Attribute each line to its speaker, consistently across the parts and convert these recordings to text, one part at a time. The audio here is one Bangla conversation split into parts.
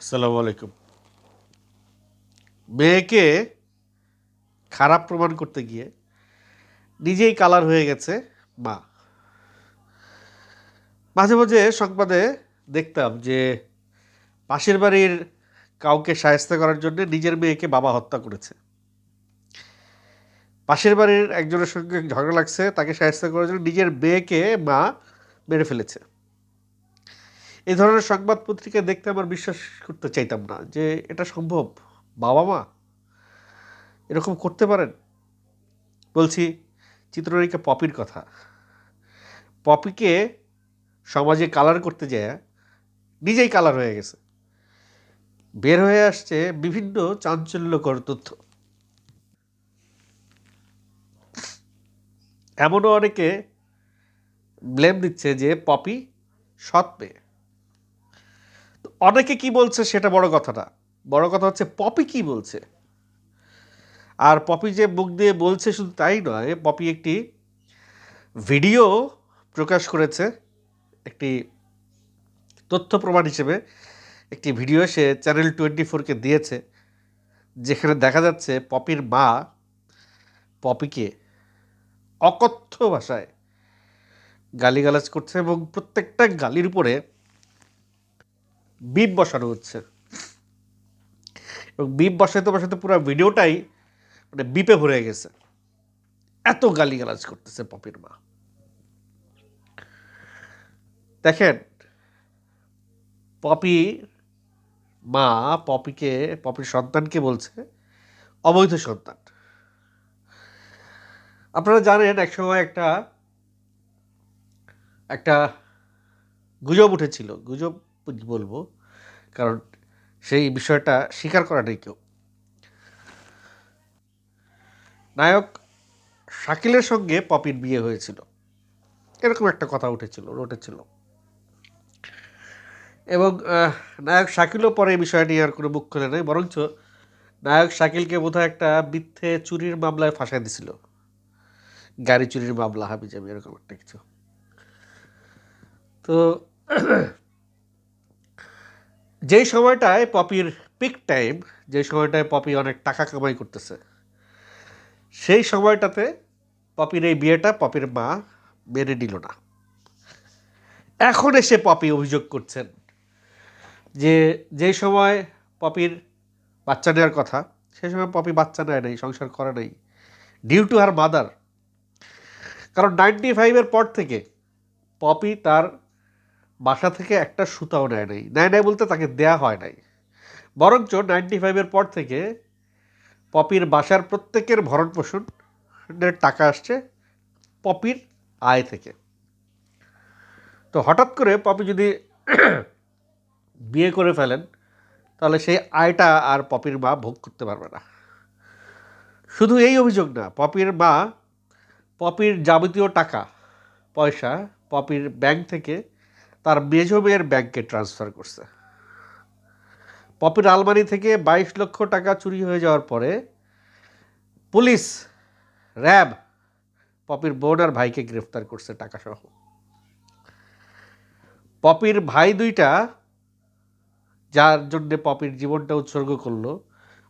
Speaker 1: আসসালামু আলাইকুম। মেয়েকে খারাপ প্রমাণ করতে গিয়ে নিজেই কালার হয়ে গেছে মা। মাঝে মাঝে সংবাদে দেখতাম যে পাশের বাড়ির কাউকে সাহায্য করার জন্য নিজের মেয়েকে বাবা হত্যা করেছে। পাশের বাড়ির একজনের সঙ্গে ঝগড়া লাগছে, তাকে সাহায্য করার জন্য নিজের মেয়েকে মা মেরে ফেলেছে। এই ধরনের সংবাদ পত্রিকা দেখতে আমার বিশ্বাস করতে চাইতাম না যে এটা সম্ভব। বাবা মা এরকম করতে পারেন। বলছি, চিত্রনায়িকা পপির কথা। পপিকে সমাজে কালার করতে যায়, নিজেই কালার হয়ে গেছে। বের হয়ে আসছে বিভিন্ন চাঞ্চল্যকর তথ্য। এমনও অনেকে ব্লেম দিচ্ছে যে পপি সৎ মেয়ে। অনেকে কি বলছে সেটা বড় কথা না বড় কথা হচ্ছে পপি কি বলছে? আর পপি যে মুখ দিয়ে বলছে শুধু তাই নয়, পপি একটি ভিডিও প্রকাশ করেছে, একটি তথ্য প্রমাণ হিসেবে, একটি ভিডিও সে চ্যানেল টোয়েন্টি ফোরকে দিয়েছে, যেখানে দেখা যাচ্ছে পপির মা পপিকে অকথ্য ভাষায় গালিগালাজ করছে এবং প্রত্যেকটা গালির উপরে বিপ বসানো হচ্ছে। এবং বিপ বসাতে বসাতে পুরো ভিডিওটাই মানে বিপে ভরে গেছে। এত গালিগালাজ করতেছে পপির মা। দেখেন, পপি মা পপিকে, পপির সন্তানকে বলছে, অবৈধ সন্তান। আপনারা জানেন, একসময় একটা একটা গুজব উঠেছিল। গুজব বলব? কারণ সেই বিষয়টা স্বীকার করা নেই কেউ। নায়ক শাকিলের সঙ্গে পপির বিয়ে হয়েছিল। এরকম একটা কথা উঠেছিল উঠেছিল। এবং নায়ক শাকিলও পরে এই বিষয় নিয়ে আর কোনো মুখ খুলে নেই, বরঞ্চ নায়ক শাকিলকে বোধহয় একটা মিথ্যে চুরির মামলায় ফাঁসাই দিছিল। গাড়ি চুরির মামলা হাবি এরকম একটা কিছু। তো যেই সময়টায় পপির পিক টাইম যে সময়টায় পপি অনেক টাকা কামাই করতেছে, সেই সময়টাতে পপির এই বিয়েটা পপির মা মেনে নিল না। এখন এসে পপি অভিযোগ করছেন যে যেই সময় পপির বাচ্চা নেওয়ার কথা, সেই সময় পপি বাচ্চা নেয় নাই, সংসার করে নাই ডিউ টু হার মাদার কারণ নাইনটি ফাইভের পর থেকে পপি তার বাসা থেকে একটা সুতাও নেয় নাই। নেয় নাই বলতে তাকে দেয়া হয় নাই। বরঞ্চ নাইনটি ফাইভের পর থেকে পপির বাসার প্রত্যেকের ভরণ পোষণের টাকা আসছে পপির আয় থেকে। তো হঠাৎ করে পপি যদি বিয়ে করে ফেলেন, তাহলে সেই আয়টা আর পপির মা ভোগ করতে পারবে না। শুধু এই অভিযোগ না, পপির মা পপির যাবতীয় টাকা, পয়সা পপির ব্যাংক থেকে তার মেজ মেয়ের ব্যাংকে ট্রান্সফার করছে। পপির আলমারি থেকে বাইশ লক্ষ টাকা চুরি হয়ে যাওয়ার পরে পুলিশ, র্যাব, পপির বোন আর ভাইকে গ্রেফতার করছে টাকা সহ পপির ভাই দুইটা, যার জন্যে পপির জীবনটা উৎসর্গ করল,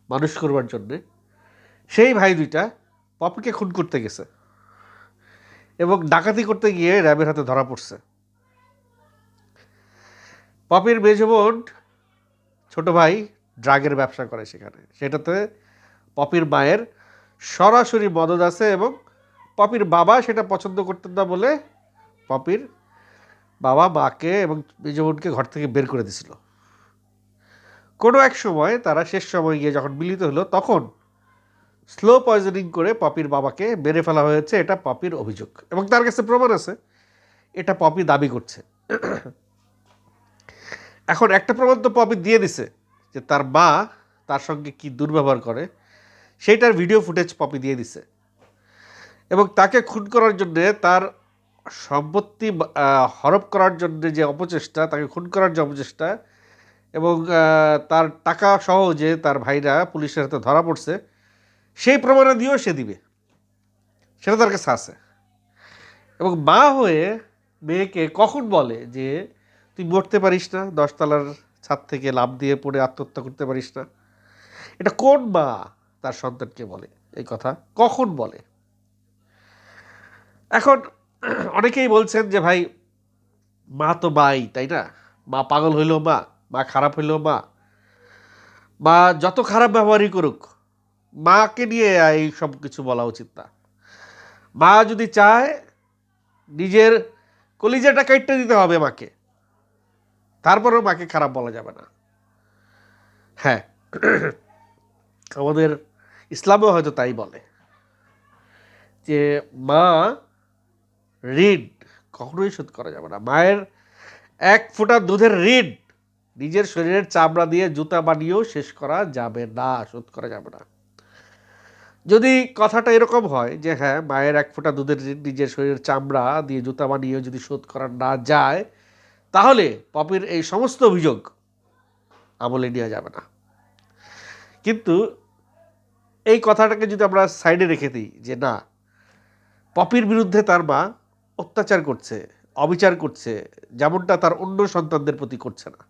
Speaker 1: মানুষ করবার জন্যে, সেই ভাই দুইটা পপিকে খুন করতে গেছে এবং ডাকাতি করতে গিয়ে র্যাবের হাতে ধরা পড়ছে। পপির বোন ছোট ভাই ড্রাগের ব্যবসা করে সেখানে। সেটাতে পপির মায়ের সরাসরি মদত আছে এবং পপির বাবা সেটা পছন্দ করতেন না বলে পপির বাবা মাকে এবং মেজ বোনকে ঘর থেকে বের করে দিছিল। কোনো এক সময় তারা শেষ সময় গিয়ে যখন মিলিত হলো, তখন স্লো পয়জনিং করে পপির বাবাকে মেরে ফেলা হয়েছে। এটা পপির অভিযোগ এবং তার কাছে প্রমাণ আছে। এটা পপি দাবি করছে। এখন একটা প্রমাণ তো পপি দিয়ে দিছে যে তার মা তার সঙ্গে কি দুর্ব্যবহার করে, সেইটার ভিডিও ফুটেজ পপি দিয়ে দিছে। এবং তাকে খুন করার জন্যে, তার সম্পত্তি হরপ করার জন্য যে অপচেষ্টা, তাকে খুন করার যে অপচেষ্টা, এবং তার টাকা সহ যে তার ভাইরা পুলিশের হাতে ধরা পড়ছে, সেই প্রমাণে দিয়েও সে দিবে। সেটা তার কাছে আছে। এবং মা হয়ে মেয়েকে কখন বলে যে তুই মরতে পারিস না, দশতলার ছাদ থেকে লাভ দিয়ে পড়ে আত্মহত্যা করতে পারিস না। এটা কোন মা তার সন্তানকে বলে? এই কথা কখন বলে? এখন অনেকেই বলছেন যে, ভাই, মা তো মাই, তাই না? মা পাগল হইলেও মা মা খারাপ হইলেও মা। মা যত খারাপ ব্যবহারই করুক, মাকে নিয়ে এই সব কিছু বলা উচিত না। মা যদি চায়, নিজের কলিজাটা কাইটটা দিতে হবে মাকে। তারপরেও মাকে খারাপ বলা যাবে না। হ্যাঁ আমাদের ইসলামও হয়তো তাই বলে যে মা ঋণ কখনোই শোধ করা যাবে না। মায়ের এক ফোঁটা দুধের ঋণ নিজের শরীরের চামড়া দিয়ে জুতা বানিয়েও শেষ করা যাবে না, শোধ করা যাবে না। যদি কথাটা এরকম হয় যে হ্যাঁ মায়ের এক ফোঁটা দুধের ঋণ নিজের শরীরের চামড়া দিয়ে জুতা বানিয়েও যদি শোধ করা না যায় তাহলে পপির এই সমস্ত অভিযোগ আমলে নেওয়া যাবে না। কিন্তু এই কথাটাকে যদি আমরা সাইডে রেখে দিই যে না, পপির বিরুদ্ধে তার মা অত্যাচার করছে, অবিচার করছে, যেমনটা তার অন্য সন্তানদের প্রতি করছে না।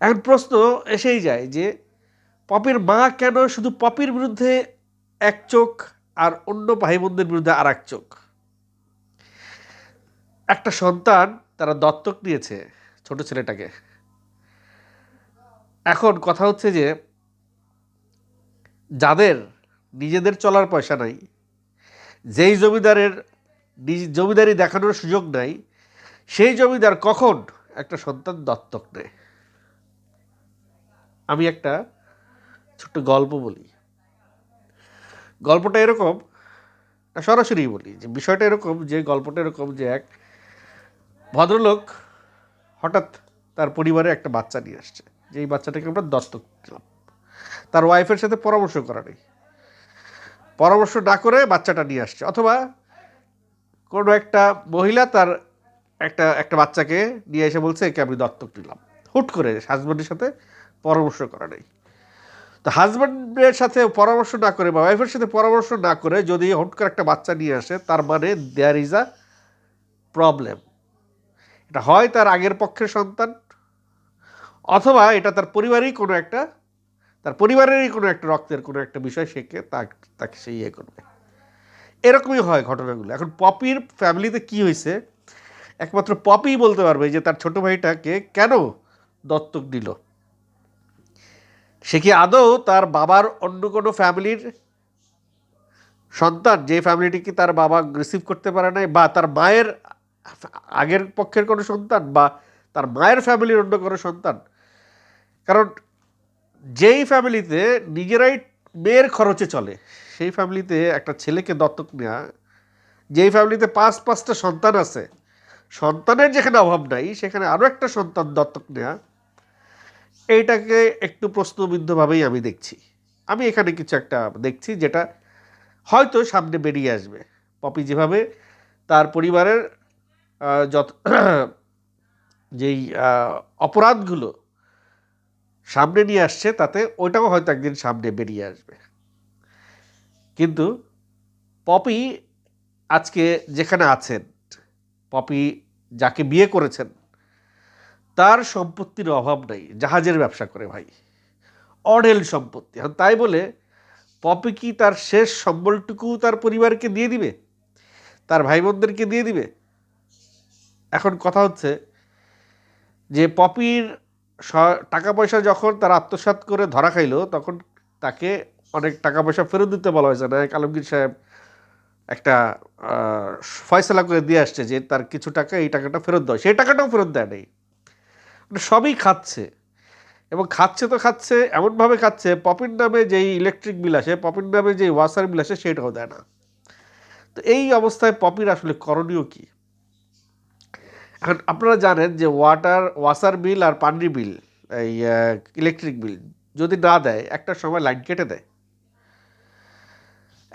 Speaker 1: এখন প্রশ্ন এসেই যায় যে পপির মা কেন শুধু পপির বিরুদ্ধে এক চোখ আর অন্য ভাই বোনদের বিরুদ্ধে আর এক চোখ? একটা সন্তান তারা দত্তক নিয়েছে ছোট ছেলেটাকে। এখন কথা হচ্ছে যে, যাদের নিজেদের চলার পয়সা নাই, যেই জমিদারের নিজ- জমিদারি দেখানোর সুযোগ নাই, সেই জমিদার কখন একটা সন্তান দত্তক নেয়? আমি একটা ছোট্ট গল্প বলি। গল্পটা এরকম সরাসরি বলি, যে বিষয়টা এরকম, যে গল্পটা এরকম যে এক ভদ্রলোক হঠাৎ তার পরিবারে একটা বাচ্চা নিয়ে আসছে। যে এই বাচ্চাটাকে আমরা দত্তক দিলাম। তার ওয়াইফের সাথে পরামর্শ করা নেই। পরামর্শ না করে বাচ্চাটা নিয়ে আসছে। অথবা কোনো একটা মহিলা তার একটা একটা বাচ্চাকে নিয়ে এসে বলছে, একে আমি দত্তক নিলাম হুট করে হাজব্যান্ডের সাথে পরামর্শ করা নেই। তো হাজব্যান্ডের সাথে পরামর্শ না করে বা ওয়াইফের সাথে পরামর্শ না করে যদি হুট করে একটা বাচ্চা নিয়ে আসে, তার মানে দেয়ার ইজ আ প্রবলেম এটা হয় তার আগের পক্ষের সন্তান, অথবা এটা তার পরিবারেই কোনো একটা, তার পরিবারেরই কোনো একটা রক্তের কোনো একটা বিষয় তা- তাকে সে ইয়ে করবে। এরকমই হয় ঘটনাগুলো। এখন পপির ফ্যামিলিতে কি হয়েছে? একমাত্র পপি বলতে পারবে যে তার ছোট ভাইটাকে কেন দত্তক দিল? সে কি আদৌ তার বাবার অন্য কোনো ফ্যামিলির সন্তান, যে ফ্যামিলিটি কি তার বাবা রিসিভ করতে পারে নাই, বা তার মায়ের আগের পক্ষের কোনো সন্তান বা তার মায়ের ফ্যামিলির অন্য কোনো সন্তান। কারণ যেই ফ্যামিলিতে নিজেরাই মেয়ের খরচে চলে, সেই ফ্যামিলিতে একটা ছেলেকে দত্তক নেওয়া যেই ফ্যামিলিতে পাঁচ, পাঁচটা সন্তান আছে, সন্তানের যেখানে অভাব নাই, সেখানে আরও একটা সন্তান দত্তক নেওয়া এইটাকে একটু প্রশ্নবিদ্ধভাবেই আমি দেখছি। আমি এখানে কিছু একটা দেখছি যেটা হয়তো সামনে বেরিয়ে আসবে। পপি যেভাবে তার পরিবারের যত যেই অপরাধগুলো সামনে নিয়ে আসছে, তাতে ওইটাও হয়তো একদিন সামনে বেরিয়ে আসবে। কিন্তু পপি আজকে যেখানে আছেন, পপি যাকে বিয়ে করেছেন, তার সম্পত্তির অভাব নেই, জাহাজের ব্যবসা করে ভাই, অঢেল সম্পত্তি। এখন তাই বলে পপি কি তার শেষ সম্বলটুকু তার পরিবারকে দিয়ে দিবে? তার ভাই বোনদেরকে দিয়ে দিবে? এখন কথা হচ্ছে যে পপির টাকা পয়সা যখন তার আত্মসাৎ করে ধরা খাইলো, তখন তাকে অনেক টাকা পয়সা ফেরত দিতে বলা হয়েছে। নায়ক আলমগীর সাহেব একটা ফয়সলা করে দিয়ে আসছে যে তার কিছু টাকা এই টাকাটা ফেরত দেয় সেই টাকাটাও ফেরত দেয় নেই। মানে সবই খাচ্ছে। এবং খাচ্ছে তো খাচ্ছে, এমনভাবে খাচ্ছে, পপির নামে যেই ইলেকট্রিক বিল আসে, পপির নামে যেই ওয়াসার বিল আসে, সেটাও দেয় না। তো এই অবস্থায় পপির আসলে করণীয় কী? এখন আপনারা জানেন যে ওয়াটার ওয়াসার বিল আর পানি বিল এই ইলেকট্রিক বিল যদি না দেয়, একটা সময় লাইন কেটে দেয়।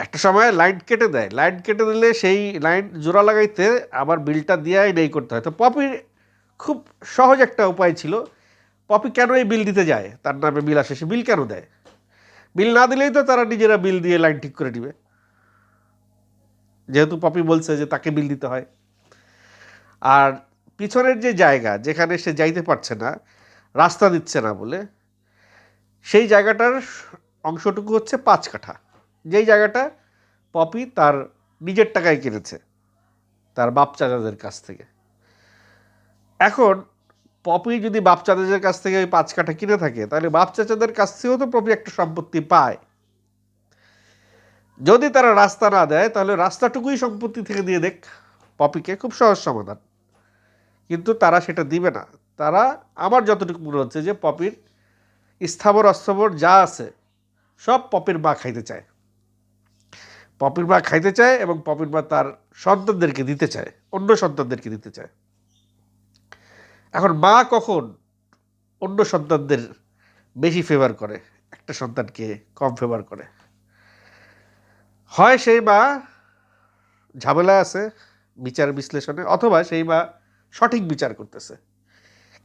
Speaker 1: একটা সময় লাইন কেটে দেয়। লাইন কেটে দিলে সেই লাইন জোড়া লাগাইতে আবার বিলটা দিয়াই নেই করতে হয়। তো পপির খুব সহজ একটা উপায় ছিল। পপি কেন এই বিল দিতে যায়? তার নামে বিল আসে, সে বিল কেন দেয়? বিল না দিলেই তো তারা নিজেরা বিল দিয়ে লাইন ঠিক করে দিবে যেহেতু পপি বলছে যে তাকে বিল দিতে হয়। আর পিছনের যে জায়গা যেখানে সে যাইতে পারছে না, রাস্তা দিচ্ছে না বলে, সেই জায়গাটার অংশটুকু হচ্ছে পাঁচ কাঠা। যেই জায়গাটা পপি তার নিজের টাকায় কিনেছে, তার বাপ চাচাদের কাছ থেকে। এখন পপি যদি বাপ চাচাদের কাছ থেকে ওই পাঁচ কাঠা কিনে থাকে, তাহলে বাপ চাচাদের কাছ থেকেও তো পপি একটা সম্পত্তি পায়। যদি তারা রাস্তা না দেয়, তাহলে রাস্তাটুকুই সম্পত্তি থেকে দিয়ে দেখ, পপিকে খুব সহজ সমাধান। কিন্তু তারা সেটা দিবে না। তারা আমার যতটুকু মনে হচ্ছে যে পপির স্থাবর, অস্থাবর যা আছে, সব পপির মা খাইতে চায়। পপির মা খাইতে চায় এবং পপির মা তার সন্তানদেরকে দিতে চায়, অন্য সন্তানদেরকে দিতে চায়। এখন মা কখন অন্য সন্তানদের বেশি ফেভার করে? একটা সন্তানকে কম ফেভার করে। হয় সেই মা ঝামেলা আছে, বিচার বিশ্লেষণে, অথবা সেই মা সঠিক বিচার করতেছে।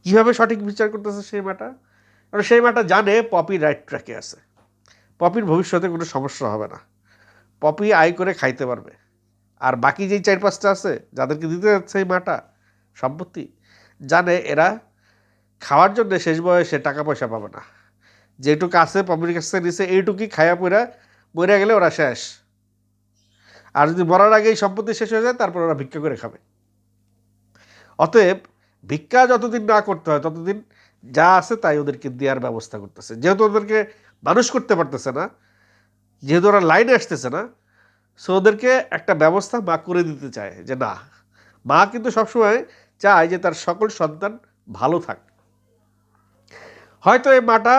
Speaker 1: কীভাবে সঠিক বিচার করতেছে সেই মাটা? কারণ সেই মাটা জানে পপি রাইট ট্র্যাকে আছে। পপির ভবিষ্যতে কোনো সমস্যা হবে না। পপি আয় করে খাইতে পারবে। আর বাকি যেই চার পাঁচটা আছে, যাদেরকে দিতে যাচ্ছে এই মাটা, সম্পত্তি, জানে এরা খাওয়ার জন্য শেষ বয়সে টাকা পয়সা পাবে না। যেটুকু আছে পপির কাছ নিছে, এইটুকুই খায়া পইরা মরে গেলে ওরা শেষ। আর যদি মরার আগেই সম্পত্তি শেষ হয়ে যায়, তারপর ওরা ভিক্ষা করে খাবে। অতএব ভিক্ষা যতদিন না করতে হয়, ততদিন যা আছে তাই ওদেরকে দেওয়ার ব্যবস্থা করতেছে। যেহেতু ওদেরকে মানুষ করতে পারতেছে না, যেহেতু ওরা লাইনে আসতেছে না, সো ওদেরকে একটা ব্যবস্থা মা করে দিতে চায় যে না, মা কিন্তু সবসময় চায় যে তার সকল সন্তান ভালো থাক। হয়তো এই মাটা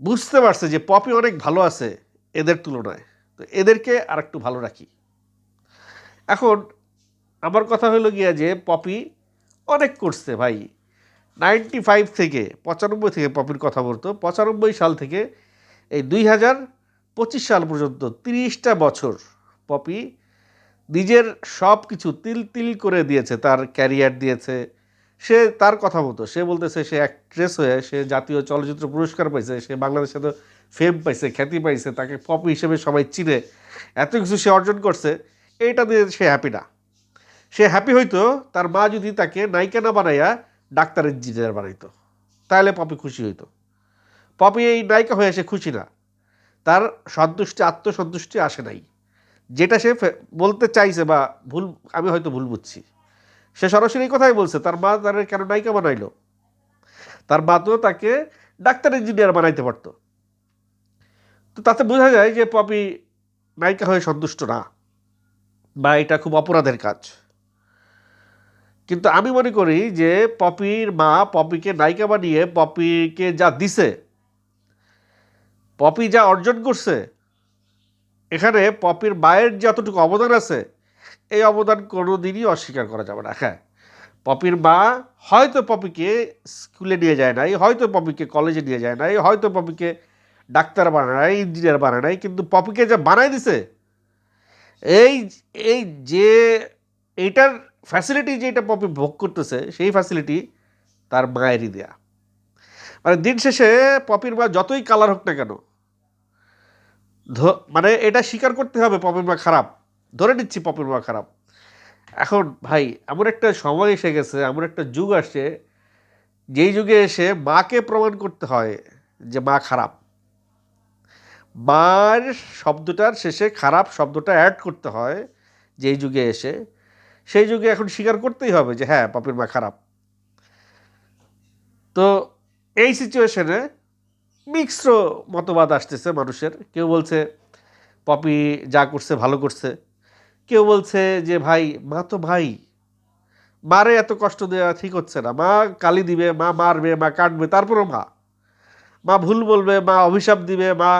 Speaker 1: বুঝতে পারছে যে পপি অনেক ভালো আছে এদের তুলনায়, তো এদেরকে আর একটু ভালো রাখি। এখন আমার কথা হলো গিয়া যে পপি অনেক করছে ভাই। নাইনটি ফাইভ থেকে, পঁচানব্বই থেকে পপির কথা বলতো, পঁচানব্বই সাল থেকে এই দুই হাজার পঁচিশ সাল পর্যন্ত তিরিশটা বছর পপি নিজের সব কিছু তিল তিল করে দিয়েছে, তার ক্যারিয়ার দিয়েছে। সে তার কথা মতো সে বলতেছে সে অ্যাক্ট্রেস হয়ে সে জাতীয় চলচ্চিত্র পুরস্কার পাইছে, সে বাংলাদেশে তো ফেম পাইছে, খ্যাতি পাইছে, তাকে পপি হিসেবে সবাই চিনে। এত কিছু সে অর্জন করছে, এইটা দিয়ে সে হ্যাপি না। সে হ্যাপি হইতো, তার মা যদি তাকে নায়িকা না বানাইয়া ডাক্তার ইঞ্জিনিয়ার বানাইতো তাহলে পপি খুশি হইতো। পপি এই নায়িকা হয়ে সে খুশি না। তার সন্তুষ্টি, আত্মসন্তুষ্টি আসে নাই। যেটা সে বলতে চাইছে বা ভুল, আমি হয়তো ভুল বুঝছি। সে সরাসরি কথাই বলছে, তার মা তার কেন নায়িকা বানাইলো? তার মা তো তাকে ডাক্তার ইঞ্জিনিয়ার বানাইতে পারতো। তো তাতে বোঝা যায় যে পপি নায়িকা হয়ে সন্তুষ্ট না, বা এটা খুব অপরাধের কাজ। কিন্তু আমি মনে করি যে পপির মা পপিকে নায়িকা বানিয়ে পপিকে যা দিছে, পপি যা অর্জন করছে, এখানে পপির মায়ের যতটুকু অবদান আছে, এই অবদান কোনো দিনই অস্বীকার করা যাবে না। হ্যাঁ পপির মা হয়তো পপিকে স্কুলে নিয়ে যায় নাই, হয়তো পপিকে কলেজে নিয়ে যায় নাই, হয়তো পপিকে ডাক্তার বানায় নাই, ইঞ্জিনিয়ার বানায় নাই, কিন্তু পপিকে যা বানায় দিছে, এই এই যে এইটার ফ্যাসিলিটি যেটা পপি ভোগ করতেছে, সেই ফ্যাসিলিটি তার মায়েরই দেয়া। মানে দিন শেষে পপির মা যতই কালার হোক না কেন মানে এটা স্বীকার করতে হবে পপির মা খারাপ। ধরে নিচ্ছি পপির মা খারাপ। এখন ভাই, এমন একটা সময় এসে গেছে, এমন একটা যুগ আসছে, যেই যুগে এসে মাকে প্রমাণ করতে হয় যে মা খারাপ। মার শব্দটার শেষে খারাপ শব্দটা অ্যাড করতে হয়, যেই যুগে এসে। সেই যুগে এখন স্বীকার করতেই হবে যে হ্যাঁ পাপির মা খারাপ। তো এই সিচুয়েশনে মিক্সড মতবাদ আসতেছে মানুষের। কেউ বলছে, পপি যা করছে ভালো করছে। কেউ বলছে যে, ভাই, মা তো ভাই। মারে এত কষ্ট দেওয়া ঠিক হচ্ছে না। মা কালি দিবে, মা মারবে, মা কাটবে তারপরও মা। মা ভুল বলবে, মা অভিশাপ দিবে, মা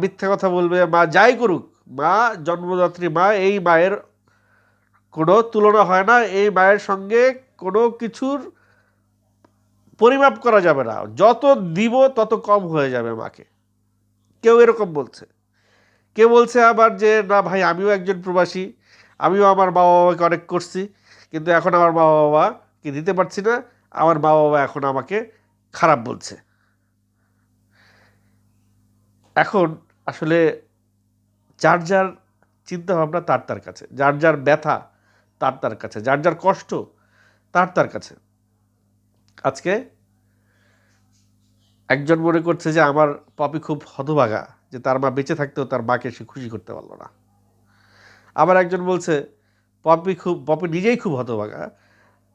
Speaker 1: মিথ্যা কথা বলবে, মা যাই করুক, মা জন্মদাত্রী মা, এই মায়ের কোনো তুলনা হয় না, এই মায়ের সঙ্গে কোনো কিছুর পরিমাপ করা যাবে না। যত দিব, তত কম হয়ে যাবে মাকে। কেউ এরকম বলছে। কেউ বলছে আবার যে, না ভাই, আমিও একজন প্রবাসী, আমিও আমার বাবা বাবাকে অনেক করছি, কিন্তু এখন আমার মা বাবাকে দিতে পারছি না, আমার মা বাবা এখন আমাকে খারাপ বলছে। এখন আসলে যার যার চিন্তাভাবনা তার তার কাছে। যার যার ব্যথা তার তার কাছে, যার যার কষ্ট, তার তার কাছে। আজকে একজন মনে করছে যে, আমার পপি খুব হতভাগা, যে তার মা বেঁচে থাকতেও তার মাকে সে খুশি করতে পারল না। আবার একজন বলছে, পপি খুব, পপি নিজেই খুব হতভাগা,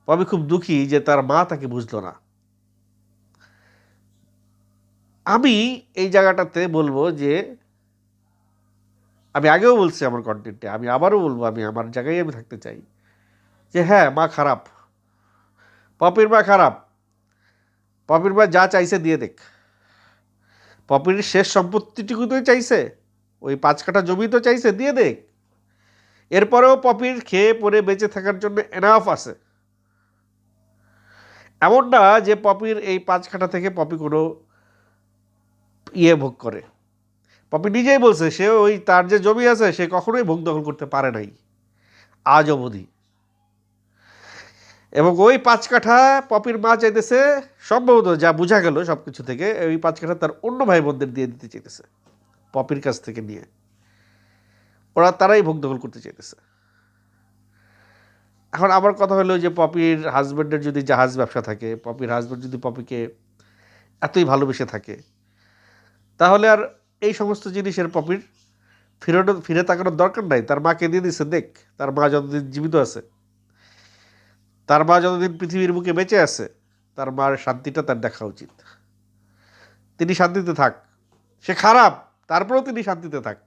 Speaker 1: পপি খুব দুঃখী যে তার মা তাকে বুঝলো না। আমি এই জায়গাটাতে বলব যে, আমি আগেও বলছি আমার কন্টেন্টে আমি আবারও বলব, আমি আমার জায়গায় আমি থাকতে চাই। যে হ্যাঁ মা খারাপ। পপির মা খারাপ। পপির মা যা চাইছে দিয়ে দেখ। পপির শেষ সম্পত্তিটুকু তো চাইছে। ওই পাঁচ কাঠা জমি তো চাইছে, দিয়ে দেখ। এরপরেও পপির খেয়ে পরে বেঁচে থাকার জন্য এনাফ আছে। এমন না যে পপির এই পাঁচ কাঠা থেকে পপি কোনো ইয়ে ভোগ করে। পপি নিজেই বলছে, সে ওই তার যে জমি আছে, সে কখনোই ভোগ দখল করতে পারে নাই। আজ অবধি। এবং ওই পাঁচ কাঠা পপির মা চাইতেছে সম্ভবত যা বোঝা গেল সব কিছু থেকে, ওই পাঁচ কাঠা তার অন্য ভাই বোনদের দিয়ে দিতে চাইতেছে, পপির কাছ থেকে নিয়ে। ওরা তারাই ভোগ দখল করতে চাইতেছে। এখন আমার কথা হলো যে পপির হাজব্যান্ডের যদি জাহাজ ব্যবসা থাকে, পপির হাজব্যান্ড যদি পপিকে এতই ভালোবেসে থাকে, তাহলে আর এই সমস্ত জিনিসের পপির ফিরে ফিরে তাকানোর দরকার নাই। তার মাকে দিয়ে দিছে, দেখ, তার মা যতদিন জীবিত আছে তার মা যতদিন পৃথিবীর বুকে বেঁচে আছে, তার মার শান্তিটা তার দেখা উচিত। তিনি শান্তিতে থাক। সে খারাপ, তারপরেও তিনি শান্তিতে থাক।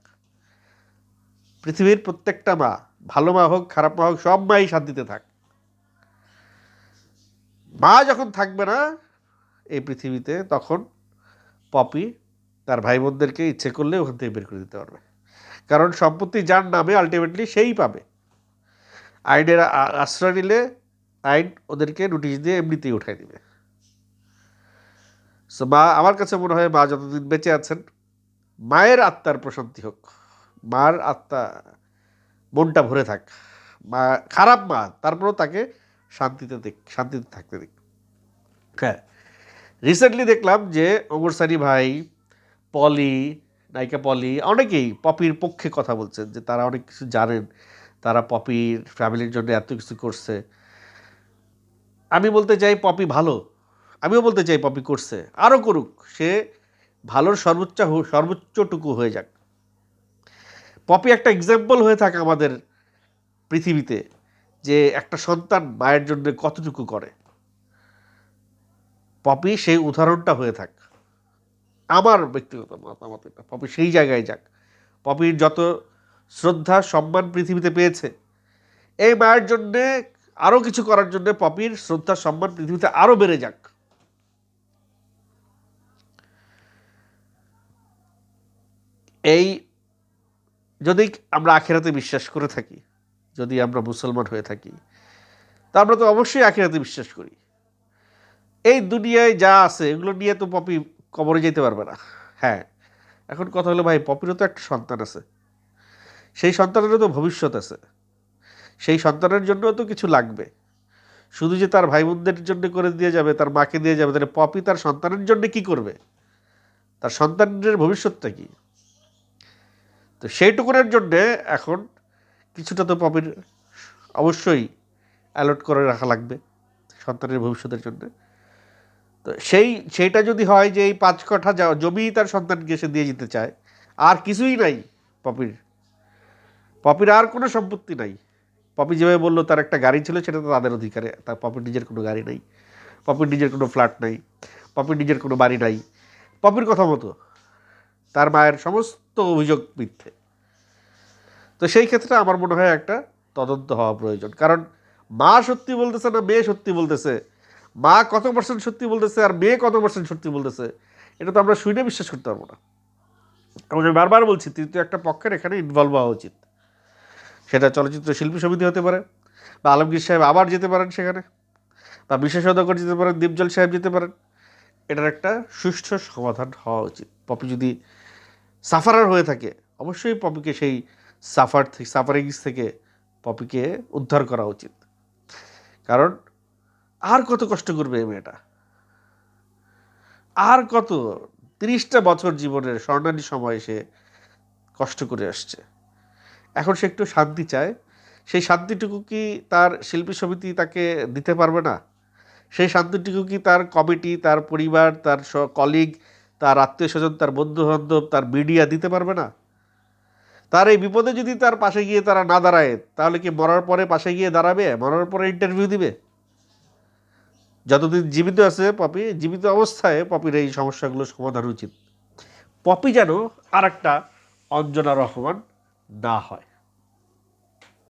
Speaker 1: পৃথিবীর প্রত্যেকটা মা, ভালো মা হোক, খারাপ মা হোক, সব মাই শান্তিতে থাক। মা যখন থাকবে না এই পৃথিবীতে, তখন পপি তার ভাই বোনদেরকে ইচ্ছে করলে ওখান থেকে বের করে দিতে পারবে। কারণ সম্পত্তি যার নামে আলটিমেটলি সেই পাবে। আইনের আশ্রয় নিলে আইন ওদেরকে নোটিশ দিয়ে এমনিতেই উঠাই দিবে। সো মা, আমার কাছে মনে হয় মা যতদিন বেঁচে আছেন, মায়ের আত্মার প্রশান্তি হোক, মার আত্মা মনটা ভরে থাক, মা খারাপ মা, তারপরেও তাকে শান্তিতে দেখ, শান্তিতে থাকতে দেখ হ্যাঁ রিসেন্টলি দেখলাম যে ওমর সানি ভাই, পলি, নায়িকা পলি, অনেকেই পপির পক্ষে কথা বলছেন যে তারা অনেক কিছু জানেন, তারা পপির ফ্যামিলির জন্য এত কিছু করছে। আমি বলতে চাই পপি ভালো। আমিও বলতে চাই পপি করছে। আরও করুক, সে ভালোর সর্বোচ্চ সর্বোচ্চটুকু হয়ে যাক। পপি একটা এক্সাম্পল হয়ে থাকে আমাদের পৃথিবীতে, যে একটা সন্তান মায়ের জন্য কতটুকু করে। পপি সেই উদাহরণটা হয়ে থাক। আমার ব্যক্তিগত মতামত এটা। পপি সেই জায়গায় যাক। পপির যত শ্রদ্ধা, সম্মান পৃথিবীতে পেয়েছে, এই মায়ের জন্যে আরও কিছু করার জন্য পপির শ্রদ্ধা সম্মান পৃথিবীতে আরও বেড়ে যাক। এই যদি আমরা আখেরাতে বিশ্বাস করে থাকি, যদি আমরা মুসলমান হয়ে থাকি, তা আমরা তো অবশ্যই আখেরাতে বিশ্বাস করি। এই দুনিয়ায় যা আছে, এগুলো নিয়ে তো পপি কবরে যেতে পারবে না। হ্যাঁ এখন কথা হলো ভাই, পপিরও তো একটা সন্তান আছে। সেই সন্তানেরও তো ভবিষ্যৎ আছে। সেই সন্তানের জন্যও তো কিছু লাগবে। শুধু যে তার ভাই বোনদের জন্য করে দিয়ে যাবে, তার মাকে দিয়ে যাবে, তাহলে পপি তার সন্তানের জন্য কি করবে? তার সন্তানের ভবিষ্যৎটা কি? তো সেইটুকুনের জন্যে এখন কিছুটা তো পপির অবশ্যই অ্যালট করে রাখা লাগবে সন্তানের ভবিষ্যতের জন্য। তো সেই, সেইটা যদি হয় যে এই পাঁচ কাঠা যা, জমি তার সন্তানকে সে দিয়ে যেতে চায়, আর কিছুই নাই পপির। পপির আর কোনো সম্পত্তি নাই। পপি যেভাবে বলল, তার একটা গাড়ি ছিল, সেটা তো তাদের অধিকারে। তার পপির নিজের কোনো গাড়ি নাই। পপির নিজের কোনো ফ্ল্যাট নাই। পপির নিজের কোনো বাড়ি নাই। পপির কথা মতো, তার মায়ের সমস্ত অভিযোগ মিথ্যে। তো সেই ক্ষেত্রে আমার মনে হয় একটা তদন্ত হওয়া প্রয়োজন। কারণ মা সত্যি বলতেছে না মেয়ে সত্যি বলতেছে? মা কত পার্সেন্ট সত্যি বলতেছে আর মেয়ে কত পার্সেন্ট সত্যি বলতেছে? এটা তো আমরা শুনে বিশ্বাস করতে পারব না। আমি বারবার বলছি, তৃতীয় একটা পক্ষের এখানে ইনভলভ হওয়া উচিত। সেটা চলচ্চিত্র শিল্পী সমিতি হতে পারে, বা আলমগীর সাহেব আবার যেতে পারেন সেখানে, বা বিশেষজ্ঞ যেতে পারেন, দীপজল সাহেব যেতে পারেন। এটার একটা সুষ্ঠু সমাধান হওয়া উচিত। পপি যদি সাফারার হয়ে থাকে, অবশ্যই পপিকে সেই সাফার থেকে সাফারিংস থেকে পপিকে উদ্ধার করা উচিত। কারণ আর কত কষ্ট করবে এই মেয়েটা? আর কত তিরিশটা বছর জীবনের স্বর্ণালী সময় সে কষ্ট করে আসছে। এখন সে একটু শান্তি চায়। সেই শান্তিটুকু কি তার শিল্পী সমিতি তাকে দিতে পারবে না? সেই শান্তিটুকু কি তার কমিটি, তার পরিবার, তার কলিগ তার আত্মীয় স্বজন, তার বন্ধু বান্ধব তার মিডিয়া দিতে পারবে না? তার এই বিপদে যদি তার পাশে গিয়ে তারা না দাঁড়ায়, তাহলে কি মরার পরে পাশে গিয়ে দাঁড়াবে? মরার পরে ইন্টারভিউ দিবে? যতদিন জীবিত আছে পপি, জীবিত অবস্থায় পপির এই সমস্যাগুলো সমাধান উচিত। পপি যেন আর একটা অঞ্জনা রহমান না হয়।